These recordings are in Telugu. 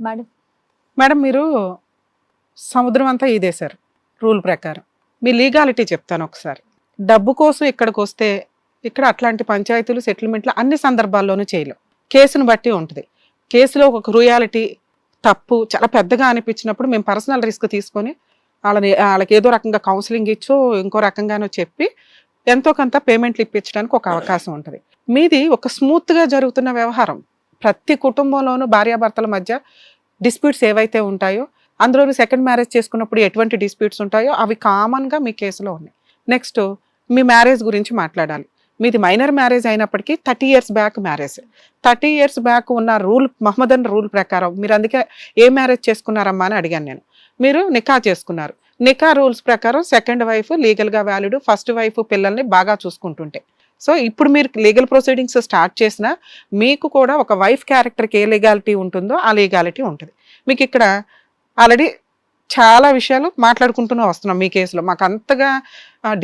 మేడం. మేడం మీరు సముద్రం అంతా ఈదేశారు రూల్ ప్రకారం. మీ లీగాలిటీ చెప్తాను ఒకసారి. డబ్బు కోసం ఇక్కడికి వస్తే ఇక్కడ అట్లాంటి పంచాయతీలు సెటిల్మెంట్లు అన్ని సందర్భాల్లోనూ చేయలేం. కేసును బట్టి ఉంటుంది. కేసులో ఒక క్రూయాలిటీ తప్పు చాలా పెద్దగా అనిపించినప్పుడు మేము పర్సనల్ రిస్క్ తీసుకొని వాళ్ళని వాళ్ళకి ఏదో రకంగా కౌన్సిలింగ్ ఇచ్చో ఇంకో రకంగానో చెప్పి ఎంతో కొంత పేమెంట్లు ఇప్పించడానికి ఒక అవకాశం ఉంటుంది. మీది ఒక స్మూత్గా జరుగుతున్న వ్యవహారం. ప్రతి కుటుంబంలోనూ భార్యాభర్తల మధ్య డిస్ప్యూట్స్ ఏవైతే ఉంటాయో అందులోనూ సెకండ్ మ్యారేజ్ చేసుకున్నప్పుడు ఎటువంటి డిస్ప్యూట్స్ ఉంటాయో అవి కామన్గా మీ కేసులో ఉన్నాయి. నెక్స్ట్ మీ మ్యారేజ్ గురించి మాట్లాడాలి. మీది మైనర్ మ్యారేజ్ అయినప్పటికీ thirty years back marriage thirty years back ఉన్న రూల్ మహమ్మదన్ రూల్ ప్రకారం మీరు అందుకే ఏ మ్యారేజ్ చేసుకున్నారమ్మా అని అడిగాను నేను. మీరు నికా చేసుకున్నారు. నికా రూల్స్ ప్రకారం సెకండ్ వైఫ్ లీగల్గా వ్యాలిడ్ ఫస్ట్ వైఫ్ పిల్లల్ని బాగా చూసుకుంటుంటే. సో ఇప్పుడు మీరు లీగల్ ప్రొసీడింగ్స్ స్టార్ట్ చేసినా మీకు కూడా ఒక వైఫ్ క్యారెక్టర్కి ఏ లీగాలిటీ ఉంటుందో ఆ లీగాలిటీ ఉంటుంది. మీకు ఇక్కడ ఆల్రెడీ చాలా విషయాలు మాట్లాడుకుంటూనే వస్తున్నాం మీ కేసులో మాకు అంతగా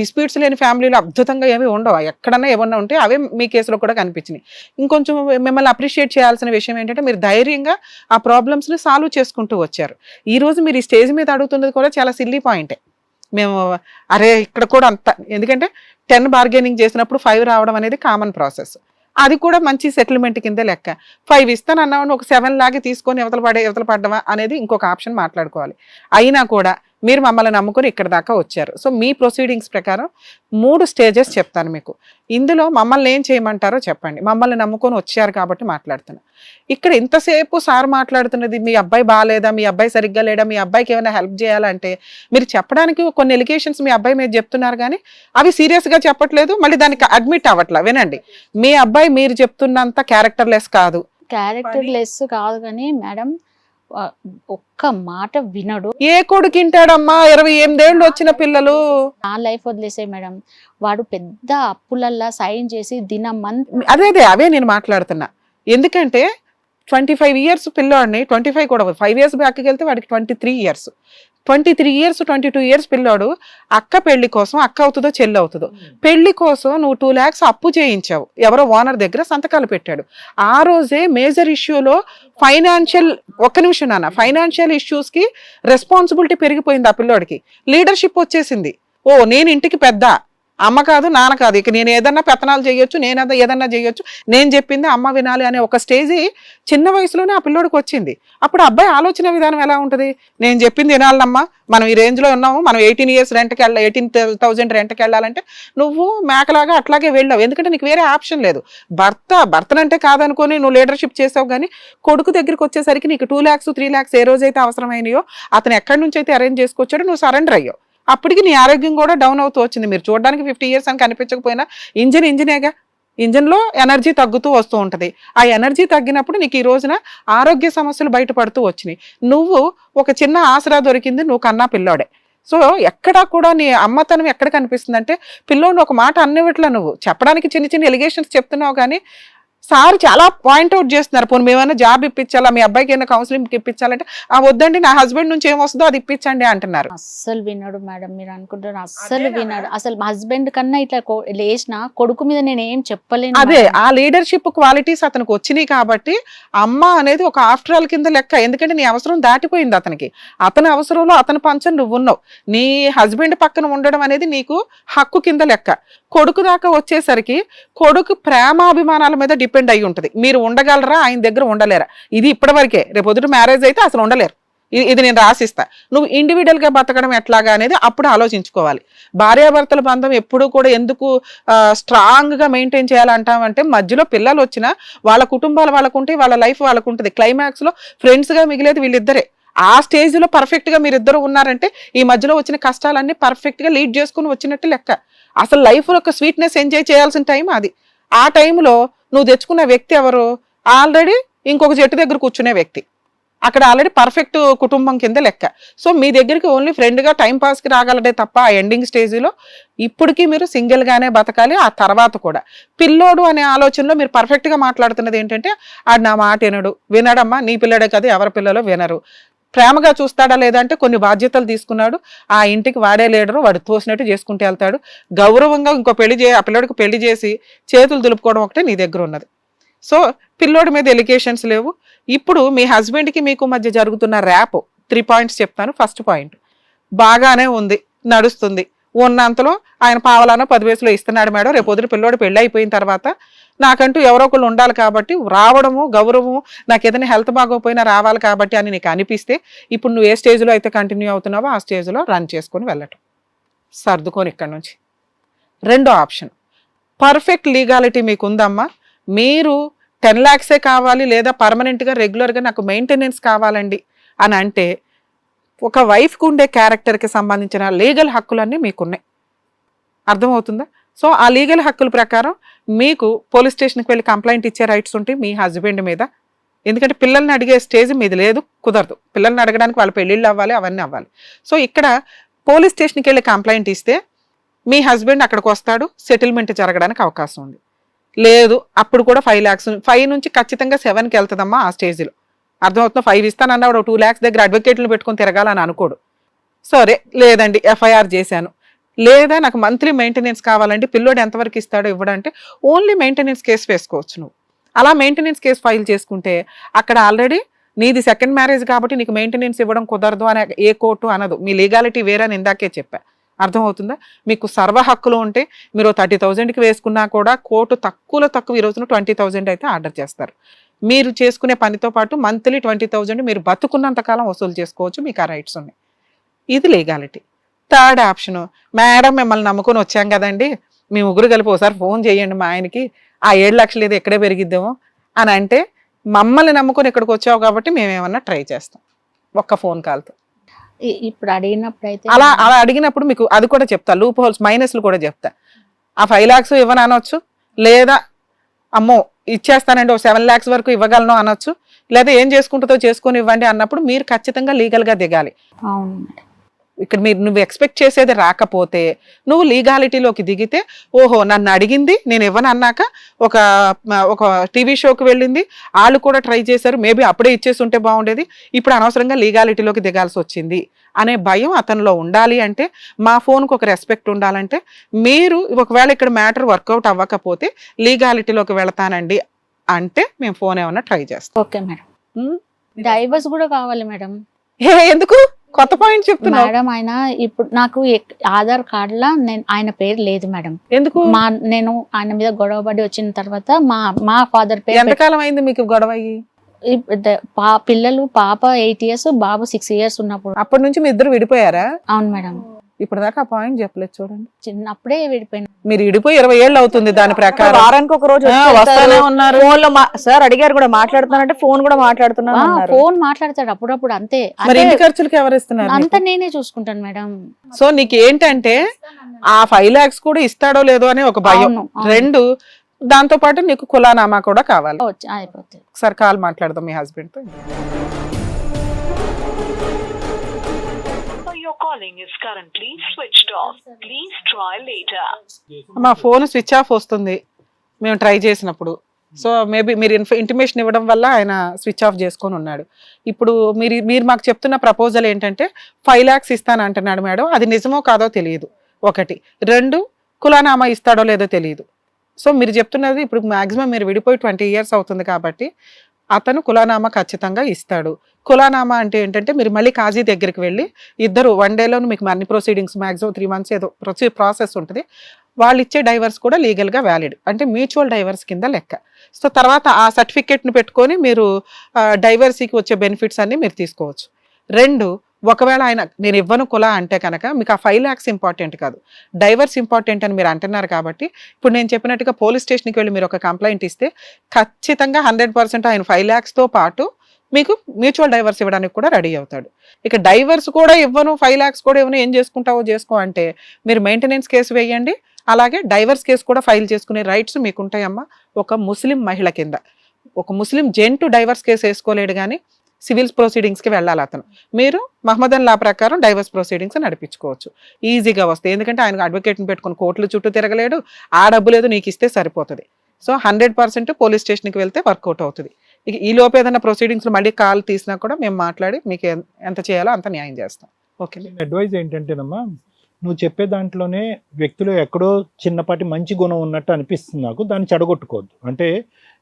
డిస్ప్యూట్స్ లేని ఫ్యామిలీలో అద్భుతంగా ఏమి ఉండవు. ఎక్కడన్నా ఏమన్నా ఉంటే అవే మీ కేసులో కూడా కనిపించినాయి. ఇంకొంచెం మిమ్మల్ని అప్రిషియేట్ చేయాల్సిన విషయం ఏంటంటే మీరు ధైర్యంగా ఆ ప్రాబ్లమ్స్ని సాల్వ్ చేసుకుంటూ వచ్చారు. ఈరోజు మీరు ఈ స్టేజ్ మీద అడుగుతున్నది కూడా చాలా సిల్లీ పాయింటే మేము అరే ఇక్కడ కూడా అంత. ఎందుకంటే టెన్ బార్గెనింగ్ చేసినప్పుడు ఫైవ్ రావడం అనేది కామన్ ప్రాసెస్ అది కూడా మంచి సెటిల్మెంట్ కింద లెక్క. ఫైవ్ ఇస్తాను అన్నామని ఒక సెవెన్ లాగే తీసుకొని ఇవతల పడే ఇవతల పడ్డమా అనేది ఇంకొక ఆప్షన్ మాట్లాడుకోవాలి. అయినా కూడా మీరు మమ్మల్ని నమ్ముకొని ఇక్కడ దాకా వచ్చారు. సో మీ ప్రొసీడింగ్స్ ప్రకారం మూడు స్టేజెస్ చెప్తాను మీకు. ఇందులో మమ్మల్ని ఏం చేయమంటారో చెప్పండి. మమ్మల్ని నమ్ముకొని వచ్చారు కాబట్టి మాట్లాడుతున్నా. ఇక్కడ ఇంతసేపు సార్ మాట్లాడుతున్నది మీ అబ్బాయి బాగాలేదా మీ అబ్బాయి సరిగ్గా లేడా మీ అబ్బాయికి ఏమైనా హెల్ప్ చేయాలంటే మీరు చెప్పడానికి కొన్ని ఎలిగేషన్స్ మీ అబ్బాయి మీద చెప్తున్నారు కానీ అవి సీరియస్గా చెప్పట్లేదు. మళ్ళీ దానికి అడ్మిట్ అవ్వట్లా. వినండి. మీ అబ్బాయి మీరు చెప్తున్నంత క్యారెక్టర్లెస్ కాదు. క్యారెక్టర్ లెస్ కాదు కానీ మేడం ఒక్క మాట వినడు. ఏ కొడుకు ఇంటాడమ్మా ఇరవై ఎనిమిదేళ్ళు వచ్చిన పిల్లలు. నా లైఫ్ వదిలేసే మేడం. వాడు పెద్ద అప్పులల్లా సైన్ చేసి దినమన్ అదే అదే అవే నేను మాట్లాడుతున్నా. ఎందుకంటే ట్వంటీ ఫైవ్ ఇయర్స్ పిల్లోడిని ట్వంటీ ఫైవ్ కూడా ఫైవ్ ఇయర్స్ బ్యాక్కి వెళ్తే వాడికి twenty three years twenty three years twenty two years పిల్లోడు అక్క పెళ్ళి కోసం అక్క అవుతుందో చెల్లి అవుతుందో. పెళ్ళి కోసం నువ్వు టూ ల్యాక్స్ అప్పు చేయించావు. ఎవరో ఓనర్ దగ్గర సంతకాలు పెట్టాడు. ఆ రోజే మేజర్ ఇష్యూలో ఫైనాన్షియల్ ఒక్క నిమిషం నాన్న ఫైనాన్షియల్ ఇష్యూస్కి రెస్పాన్సిబిలిటీ పెరిగిపోయింది ఆ పిల్లోడికి. లీడర్షిప్ వచ్చేసింది. ఓ నేను ఇంటికి పెద్ద. అమ్మ కాదు నాన్న కాదు. ఇక నేను ఏదన్నా పెత్తనాలు చేయొచ్చు నేను ఏదన్నా చేయొచ్చు. నేను చెప్పింది అమ్మ వినాలి అనే ఒక స్టేజి చిన్న వయసులోనే ఆ పిల్లోడికి వచ్చింది. అప్పుడు అబ్బాయి ఆలోచన విధానం ఎలా ఉంటుంది? నేను చెప్పింది వినాలమ్మా మనం ఈ రేంజ్లో ఉన్నాము. మనం ఎయిటీన్ ఇయర్స్ రెంట్కి వెళ్ళాలి ఎయిటీన్ థౌసండ్ రెంట్కి వెళ్ళాలంటే నువ్వు మేకలాగా అట్లాగే వెళ్ళావు. ఎందుకంటే నీకు వేరే ఆప్షన్ లేదు. భర్త భర్తనంటే కాదనుకొని నువ్వు లీడర్షిప్ చేసావు కానీ కొడుకు దగ్గరికి వచ్చేసరికి నీకు టూ ల్యాక్స్ త్రీ ల్యాక్స్ ఏ రోజైతే అవసరమైనయో అతను ఎక్కడి నుంచి అయితే అరేంజ్ చేసుకొచ్చాడో నువ్వు సరెండర్ అయ్యావు. అప్పటికి నీ ఆరోగ్యం కూడా డౌన్ అవుతూ వచ్చింది. మీరు చూడడానికి ఫిఫ్టీ ఇయర్స్ అని కనిపించకపోయినా ఇంజిన్ ఇంజినేగా ఇంజన్లో ఎనర్జీ తగ్గుతూ వస్తూ ఉంటుంది. ఆ ఎనర్జీ తగ్గినప్పుడు నీకు ఈ రోజున ఆరోగ్య సమస్యలు బయటపడుతూ వచ్చినాయి. నువ్వు ఒక చిన్న ఆసరా దొరికింది నువ్వు కన్నా పిల్లోడే. సో ఎక్కడా కూడా నీ అమ్మతనం ఎక్కడ కనిపిస్తుంది అంటే పిల్లోని ఒక మాట అన్నివిట్లా నువ్వు చెప్పడానికి చిన్న చిన్న ఎలిగేషన్స్ చెప్తున్నావు కానీ సార్ చాలా పాయింట్అవుట్ చేస్తున్నారు. పోనీ మేమైనా జాబ్ ఇప్పించాలా? మీ అబ్బాయికి ఏమైనా కౌన్సిలింగ్ ఇప్పించాలంటే ఆ వద్దండి నా హస్బెండ్ నుంచి ఏం వస్తుందో అది ఇప్పించండి అంటున్నారు. అస్సలు వినడు మేడం. మీరు అనుకుంటారు అస్సలు వినడు. అసలు మా హస్బెండ్ కన్నా ఇట్లా కొ- లేచిన కొడుకు మీద నేను ఏం చెప్పలేను అదే. ఆ లీడర్షిప్ క్వాలిటీస్ అతనికి వచ్చినాయి కాబట్టి అమ్మ అనేది ఒక ఆఫ్టర్ ఆల్ కింద లెక్క. ఎందుకంటే నీ అవసరం దాటిపోయింది అతనికి. అతని అవసరంలో అతని పంచం నువ్వు ఉన్నావు నీ హస్బెండ్ పక్కన ఉండడం అనేది నీకు హక్కు కింద లెక్క. కొడుకు దాకా వచ్చేసరికి కొడుకు ప్రేమాభిమానాల మీద డిపెండ్ అయి ఉంటుంది. మీరు ఉండగలరా? ఆయన దగ్గర ఉండలేరా? ఇది ఇప్పటి వరకే రేపు పొద్దుట మ్యారేజ్ అయితే అసలు ఉండలేరు. ఇది నేను రాసిస్తా. నువ్వు ఇండివిజువల్గా బతకడం ఎట్లాగా అనేది అప్పుడు ఆలోచించుకోవాలి. భార్యాభర్తల బంధం ఎప్పుడూ కూడా ఎందుకు స్ట్రాంగ్గా మెయింటైన్ చేయాలంటామంటే మధ్యలో పిల్లలు వచ్చినా వాళ్ళ కుటుంబాలు వాళ్ళకుంటే వాళ్ళ లైఫ్ వాళ్ళకు ఉంటుంది క్లైమాక్స్లో ఫ్రెండ్స్గా మిగిలేదు వీళ్ళిద్దరే. ఆ స్టేజ్లో పర్ఫెక్ట్గా మీరిద్దరు ఉన్నారంటే ఈ మధ్యలో వచ్చిన కష్టాలన్నీ పర్ఫెక్ట్గా లీడ్ చేసుకుని వచ్చినట్టు లెక్క. అసలు లైఫ్లో ఒక స్వీట్నెస్ ఎంజాయ్ చేయాల్సిన టైం అది. ఆ టైంలో నువ్వు తెచ్చుకున్న వ్యక్తి ఎవరు? ఆల్రెడీ ఇంకొక చెట్టు దగ్గర కూర్చునే వ్యక్తి. అక్కడ ఆల్రెడీ పర్ఫెక్ట్ కుటుంబం కింద లెక్క. సో మీ దగ్గరికి ఓన్లీ ఫ్రెండ్గా టైంపాస్కి రాగలడే తప్ప ఆ ఎండింగ్ స్టేజ్లో ఇప్పటికీ మీరు సింగిల్గానే బతకాలి ఆ తర్వాత కూడా. పిల్లోడు అనే ఆలోచనలో మీరు పర్ఫెక్ట్గా మాట్లాడుతున్నది ఏంటంటే ఆడు నా మాట వినడు. వినడమ్మా నీ పిల్లడే కదా ఎవరి పిల్లలో వినరు. ప్రేమగా చూస్తాడా లేదంటే కొన్ని బాధ్యతలు తీసుకున్నాడు. ఆ ఇంటికి వాడే లీడరు వాడు తోసినట్టు చేసుకుంటూ వెళ్తాడు. గౌరవంగా ఇంకో పెళ్ళి చే ఆ పిల్లడికి పెళ్ళి చేసి చేతులు దులుపుకోవడం ఒకటే నీ దగ్గర ఉన్నది. సో పిల్లోడి మీద ఎలిగేషన్స్ లేవు. ఇప్పుడు మీ హస్బెండ్కి మీకు మధ్య జరుగుతున్న ర్యాప్ త్రీ పాయింట్స్ చెప్తాను. ఫస్ట్ పాయింట్ బాగానే ఉంది నడుస్తుంది. ఉన్నంతలో ఆయన పావలానో పది వయసులో ఇస్తున్నాడు మేడం. రేపు పొద్దున పిల్లోడు పెళ్ళి అయిపోయిన తర్వాత నాకంటూ ఎవరో ఒకళ్ళు ఉండాలి కాబట్టి రావడము గౌరవము నాకు ఏదైనా హెల్త్ బాగోపోయినా రావాలి కాబట్టి అని నీకు అనిపిస్తే ఇప్పుడు నువ్వు ఏ స్టేజ్లో అయితే కంటిన్యూ అవుతున్నావో ఆ స్టేజ్లో రన్ చేసుకొని వెళ్ళటం. సర్దుకొని ఇక్కడ నుంచి. రెండో ఆప్షన్. పర్ఫెక్ట్ లీగాలిటీ మీకు ఉందమ్మా మీరు టెన్ ల్యాక్సే కావాలి లేదా పర్మనెంట్గా రెగ్యులర్గా నాకు మెయింటెనెన్స్ కావాలండి అని అంటే ఒక వైఫ్కి ఉండే క్యారెక్టర్కి సంబంధించిన లీగల్ హక్కులన్నీ మీకున్నాయి. అర్థమవుతుందా? సో ఆ లీగల్ హక్కుల ప్రకారం మీకు పోలీస్ స్టేషన్కి వెళ్ళి కంప్లైంట్ ఇచ్చే రైట్స్ ఉంటాయి మీ హస్బెండ్ మీద. ఎందుకంటే పిల్లల్ని అడిగే స్టేజ్ మీది లేదు కుదరదు. పిల్లల్ని అడగడానికి వాళ్ళ పెళ్ళిళ్ళు అవ్వాలి అవన్నీ అవ్వాలి. సో ఇక్కడ పోలీస్ స్టేషన్కి వెళ్ళి కంప్లైంట్ ఇస్తే మీ హస్బెండ్ అక్కడికి వస్తాడు సెటిల్మెంట్ జరగడానికి అవకాశం ఉంది. లేదు అప్పుడు కూడా ఫైవ్ ల్యాక్స్ ఫైవ్ నుంచి ఖచ్చితంగా సెవెన్కి వెళ్తుందమ్మా ఆ స్టేజ్లో. అర్థమవుతుంది? ఫైవ్ ఇస్తానన్నాడు టూ ల్యాక్స్ దగ్గర అడ్వకేట్లు పెట్టుకొని తిరగాలని అనుకోడు. సరే లేదండి ఎఫ్ఐఆర్ చేశాను. లేదా నాకు మంత్లీ మెయింటెనెన్స్ కావాలంటే పిల్లోడు ఎంతవరకు ఇస్తాడో ఇవ్వడంటే ఓన్లీ మెయింటెనెన్స్ కేసు వేసుకోవచ్చు నువ్వు. అలా మెయింటెనెన్స్ కేసు ఫైల్ చేసుకుంటే అక్కడ ఆల్రెడీ నీది సెకండ్ మ్యారేజ్ కాబట్టి నీకు మెయింటెనెన్స్ ఇవ్వడం కుదరదు అనే ఏ కోర్టు అనదు. మీ లీగాలిటీ వేరే అని ఇందాకే చెప్పా. అర్థమవుతుందా? మీకు సర్వ హక్కులు ఉంటే మీరు థర్టీ థౌజండ్కి వేసుకున్నా కూడా కోర్టు తక్కువలో తక్కువ ఈ రోజున ట్వంటీ థౌజండ్ అయితే ఆర్డర్ చేస్తారు. మీరు చేసుకునే పనితో పాటు మంత్లీ ట్వంటీ థౌజండ్ మీరు బతుకున్నంతకాలం వసూలు చేసుకోవచ్చు. మీకు ఆ రైట్స్ ఉన్నాయి. ఇది లీగాలిటీ. థర్డ్ ఆప్షన్ మేడం మిమ్మల్ని నమ్ముకొని వచ్చాం కదండి. మీ ముగ్గురు కలిపి ఒకసారి ఫోన్ చేయండి మా ఆయనకి. ఆ ఏడు లక్షలు ఏదో ఎక్కడే పెరిగిద్దామో అని అంటే మమ్మల్ని నమ్ముకొని ఇక్కడికి వచ్చావు కాబట్టి మేము ఏమన్నా ట్రై చేస్తాం. ఒక్క ఫోన్ కాల్తో ఇప్పుడు అడిగినప్పుడు అయితే అలా అలా అడిగినప్పుడు మీకు అది కూడా చెప్తా. లూప్ హోల్స్ మైనస్లు కూడా చెప్తా. ఆ ఫైవ్ ల్యాక్స్ ఇవ్వను అనొచ్చు? లేదా అమ్మో ఇచ్చేస్తానండి ఒక సెవెన్ ల్యాక్స్ వరకు ఇవ్వగలను అనొచ్చు? లేదా ఏం చేసుకుంటుందో చేసుకొని ఇవ్వండి అన్నప్పుడు మీరు ఖచ్చితంగా లీగల్గా దిగాలి. అవును ఇక్కడ మీరు నువ్వు ఎక్స్పెక్ట్ చేసేది రాకపోతే నువ్వు లీగాలిటీలోకి దిగితే ఓహో నన్ను అడిగింది నేను ఇవ్వను అన్నాక ఒక ఒక టీవీ షోకి వెళ్ళింది వాళ్ళు కూడా ట్రై చేశారు మేబీ అప్పుడే ఇచ్చేసి ఉంటే బాగుండేది ఇప్పుడు అనవసరంగా లీగాలిటీలోకి దిగాల్సి వచ్చింది అనే భయం అతనిలో ఉండాలి అంటే మా ఫోన్కి ఒక రెస్పెక్ట్ ఉండాలంటే మీరు ఒకవేళ ఇక్కడ మ్యాటర్ వర్కౌట్ అవ్వకపోతే లీగాలిటీలోకి వెళతానండి అంటే మేము ఫోన్ ఏమన్నా ట్రై చేస్తాం. Okay madam. డైవర్స్ కూడా కావాలి మేడం. ఎందుకు? కొత్త పాయింట్ చెప్తున్నావు. మేడం ఆయన ఇప్పుడు నాకు ఆధార్ కార్డ్ లా నేను ఆయన పేరు లేదు మేడం. ఎందుకు? మా నేను ఆయన మీద గొడవ పడి వచ్చిన తర్వాత మా మా ఫాదర్ పేరు ఎంతకాలం అయింది మీకు గొడవ పిల్లలు పాప ఎయిట్ ఇయర్స్ బాబు సిక్స్ ఇయర్స్ ఉన్నప్పుడు. అప్పటి నుంచి మీ ఇద్దరు విడిపోయారా? అవును మేడం. ఇప్పుడు దాకా ఆ పాయింట్ చెప్పలేదు చూడండి. చిన్నప్పుడే విడిపోయిన మీరు విడిపోయి ఇరవై ఏళ్ళు అవుతుంది దాని ప్రకారం. వారానికి ఒక రోజు ఆ, వస్తానే ఉన్నారు. ఫోన్లో మా- సార్ అడిగారు కూడా మాట్లాడుతున్నానంటే ఫోన్ కూడా మాట్లాడుతున్నాను అన్నారు. ఫోన్ మాట్లాడతాడు అప్పుడప్పుడు అంతే. మరి అంటే ఇంటి ఖర్చులకి ఎవరు ఇస్తున్నారు అంతా నీకు? నేనే చూసుకుంటాను మేడం. సో నీకు ఏంటంటే ఆ ఫైవ్ లాక్స్ కూడా ఇస్తాడో లేదో అనే ఒక భయం. అవును, అవును. రెండు దాంతో పాటు నీకు కులానామా కూడా కావాలి. అయిపోతుంది ఒకసారి కాల్ మాట్లాడదాం మీ హస్బెండ్తో calling is currently switched off. Please try later. మా ఫోన్ స్విచ్ ఆఫ్ వస్తుంది. మేము ట్రై చేసినప్పుడు. సో మేబీ మీరు ఇన్ఫ ఇంటిమేషన్ ఇవ్వడం వల్ల ఆయన స్విచ్ ఆఫ్ చేసుకొని ఉన్నాడు. ఇప్పుడు మీరు మీరు మాకు చెప్తున్న ప్రపోజల్ ఏంటంటే ఫైవ్ ల్యాక్స్ ఇస్తాను అంటున్నాడు మేడం. అది నిజమో కాదో తెలియదు. ఒకటి. రెండు కులానామా ఇస్తాడో లేదో తెలియదు. సో మీరు చెప్తున్నది ఇప్పుడు మాక్సిమం మీరు విడిపోయి ట్వంటీ ఇయర్స్ అవుతుంది కాబట్టి అతను కులానామా ఖచ్చితంగా ఇస్తాడు. కులానామా అంటే ఏంటంటే మీరు మళ్ళీ కాజీ దగ్గరికి వెళ్ళి ఇద్దరు వన్ డేలో మీకు అన్ని ప్రొసీడింగ్స్ మ్యాక్సిమం త్రీ మంత్స్ ఏదో ప్రొసీ ప్రాసెస్ ఉంటుంది. వాళ్ళు ఇచ్చే డైవర్స్ కూడా లీగల్గా వ్యాలిడ్ అంటే మ్యూచువల్ డైవర్స్ కింద లెక్క. సో తర్వాత ఆ సర్టిఫికేట్ను పెట్టుకొని మీరు డైవర్సీకి వచ్చే బెనిఫిట్స్ అన్ని మీరు తీసుకోవచ్చు. రెండు ఒకవేళ ఆయన నేను ఇవ్వను కుల అంటే కనుక మీకు ఆ ఫైవ్ ల్యాక్స్ ఇంపార్టెంట్ కాదు. డైవర్స్ ఇంపార్టెంట్ అని మీరు అంటున్నారు కాబట్టి ఇప్పుడు నేను చెప్పినట్టుగా పోలీస్ స్టేషన్కి వెళ్ళి మీరు ఒక కంప్లైంట్ ఇస్తే ఖచ్చితంగా హండ్రెడ్ పర్సెంట్ ఆయన ఫైవ్ ల్యాక్స్తో పాటు మీకు మ్యూచువల్ డైవర్స్ ఇవ్వడానికి కూడా రెడీ అవుతాడు. ఇక డైవర్స్ కూడా ఇవ్వను ఫైవ్ ల్యాక్స్ కూడా ఇవ్వను ఏం చేసుకుంటావో చేసుకో అంటే మీరు మెయింటెనెన్స్ కేసు వేయండి అలాగే డైవర్స్ కేసు కూడా ఫైల్ చేసుకునే రైట్స్ మీకు ఉంటాయమ్మా ఒక ముస్లిం మహిళ కింద. ఒక ముస్లిం జెంటు డైవర్స్ కేసు వేసుకోలేడు కానీ సివిల్స్ ప్రొసీడింగ్స్కి వెళ్ళాలి అతను. మీరు మహమ్మదన్ లా ప్రకారం డైవర్స్ ప్రొసీడింగ్స్ నడిపించుకోవచ్చు. ఈజీగా వస్తాయి. ఎందుకంటే ఆయన అడ్వకేట్ని పెట్టుకుని కోర్టుల చుట్టూ తిరగలేడు. ఆ డబ్బు లేదు నీకు ఇస్తే సరిపోతుంది. సో హండ్రెడ్ పర్సెంట్ పోలీస్ స్టేషన్కి వెళ్తే వర్కౌట్ అవుతుంది. ఇక ఈ లోపు ఏదైనా ప్రొసీడింగ్స్ మళ్ళీ కాల్ తీసినా కూడా మేము మాట్లాడి మీకు ఎంత చేయాలో అంత న్యాయం చేస్తాం. ఓకే అడ్వైజ్ ఏంటంటేనమ్మా నువ్వు చెప్పే దాంట్లోనే వ్యక్తిలో ఎక్కడో చిన్నపాటి మంచి గుణం ఉన్నట్టు అనిపిస్తుంది నాకు. దాన్ని చెడగొట్టుకోవద్దు. అంటే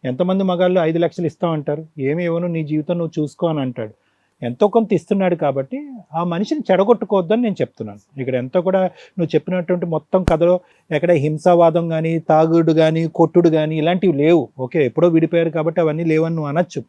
ఎంతమంది మగాళ్ళు ఐదు లక్షలు ఇస్తామంటారు? ఏమి ఇవ్వను నీ జీవితం నువ్వు చూసుకో అని అంటాడు. ఎంతో కొంత ఇస్తున్నాడు కాబట్టి ఆ మనిషిని చెడగొట్టుకోవద్దని నేను చెప్తున్నాను. ఇక్కడ ఎంతో కూడా నువ్వు చెప్పినటువంటి మొత్తం కథలో ఎక్కడ హింసావాదం కానీ తాగుడు కానీ కొట్టుడు కానీ ఇలాంటివి లేవు. ఓకే ఎప్పుడో విడిపోయారు కాబట్టి అవన్నీ లేవని నువ్వు అనొచ్చు.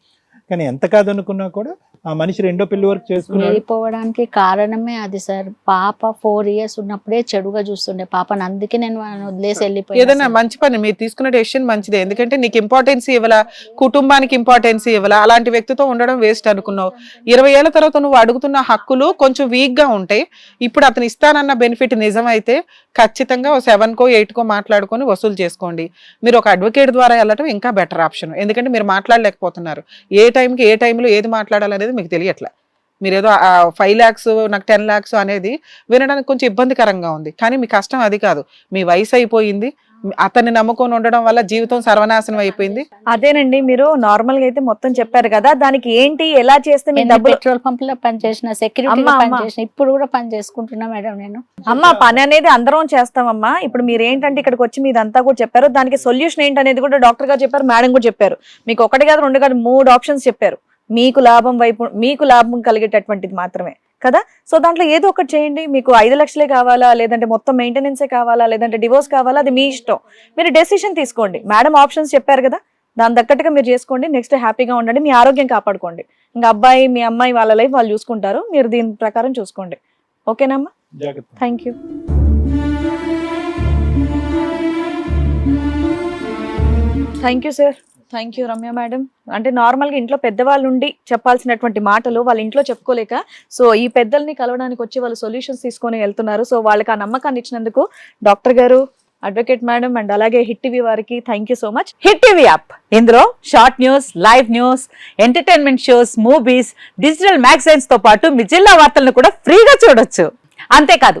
కానీ ఎంత కాదనుకున్నా కూడా ఆ మనిషి రెండో పెళ్ళి వరకు చేసుకున్నాడు. వెళ్ళిపోవడానికి కారణమే అది సార్. పాప ఫోర్ ఇయర్స్ ఉన్నప్పుడే చెడుగా చూస్తుండే పాపను. అందుకే నేను వదిలేసి వెళ్ళిపోయాను ఏదైనా. మంచి పని మీరు తీసుకున్న డెసిషన్ మంచిదే. ఎందుకంటే నీకు ఇంపార్టెన్స్ ఇవ్వాల కుటుంబానికి ఇంపార్టెన్స్ ఇవ్వాల? అలాంటి వ్యక్తితో ఉండడం వేస్ట్ అనుకున్నావు. ఇరవై ఏళ్ళ తర్వాత నువ్వు అడుగుతున్న హక్కులు కొంచెం వీక్గా ఉంటాయి. ఇప్పుడు అతను ఇస్తానన్న బెనిఫిట్ నిజమైతే ఖచ్చితంగా సెవెన్ కో ఎయిట్ కో మాట్లాడుకొని వసూలు చేసుకోండి. మీరు ఒక అడ్వకేట్ ద్వారా వెళ్ళటం ఇంకా బెటర్ ఆప్షన్ ఎందుకంటే మీరు మాట్లాడలేకపోతున్నారు. ఏ టైంకి ఏ టైంలో ఏది మాట్లాడాలనేది మీకు తెలియట్లే. మీరేదో ఫైవ్ ల్యాక్స్ నాకు టెన్ ల్యాక్స్ అనేది వినడానికి కొంచెం ఇబ్బందికరంగా ఉంది. కానీ మీ కష్టం అది కాదు. మీ వయసు అయిపోయింది. అతన్ని నమ్ముకొని ఉండడం వల్ల జీవితం సర్వనాశనం అయిపోయింది? అదేనండి మీరు నార్మల్గా అయితే మొత్తం చెప్పారు కదా దానికి ఏంటి ఎలా చేస్తే మీ డబ్బులు పెట్రోల్ పంపులో పనిచేసిన సెక్యూరిటీ. పనిచేసిన ఇప్పుడు కూడా పని చేసుకుంటున్నా మేడం నేను. అమ్మ పని అనేది అందరం చేస్తామమ్మా. ఇప్పుడు మీరు ఏంటంటే ఇక్కడికి వచ్చి మీదంతా కూడా చెప్పారు. దానికి సొల్యూషన్ ఏంటనేది కూడా డాక్టర్ గారు చెప్పారు మేడం కూడా చెప్పారు. మీకు ఒకటి కాదు రెండు కాదు మూడు ఆప్షన్స్ చెప్పారు. మీకు లాభం వైపు మీకు లాభం కలిగేటటువంటిది మాత్రమే. కదా? సో దాంట్లో ఏదో ఒకటి చేయండి. మీకు ఐదు లక్షలే కావాలా? లేదంటే మొత్తం మెయింటెనెన్సే కావాలా? లేదంటే డివోర్స్ కావాలా? అది మీ ఇష్టం. మీరు డెసిషన్ తీసుకోండి. మేడం ఆప్షన్స్ చెప్పారు కదా? దాని తగ్గట్టుగా మీరు చేసుకోండి. నెక్స్ట్ హ్యాపీగా ఉండండి. మీ ఆరోగ్యం కాపాడుకోండి. ఇంకా అబ్బాయి మీ అమ్మాయి వాళ్ళ లైఫ్ వాళ్ళు చూసుకుంటారు. మీరు దీని ప్రకారం చూసుకోండి. ఓకేనమ్మా thank you thank you sir thank you Ramya madam అంటే నార్మల్గా ఇంట్లో పెద్దవాళ్ళు ఉండి చెప్పాల్సినటువంటి మాటలు వాళ్ళ ఇంట్లో చెప్పుకోలేక సో ఈ పెద్దల్ని కలవడానికి వచ్చి వాళ్ళు సొల్యూషన్స్ తీసుకొని వెళ్తున్నారు. సో వాళ్ళకి ఆ నమ్మకాన్ని ఇచ్చినందుకు డాక్టర్ గారు అడ్వకేట్ మేడం అండ్ అలాగే హిట్ టీవీ వారికి thank you so much hit TV app ఇందులో short news live news entertainment shows movies digital మ్యాగజైన్స్తో పాటు మీ జిల్లా వార్తలను కూడా ఫ్రీగా చూడొచ్చు. అంతేకాదు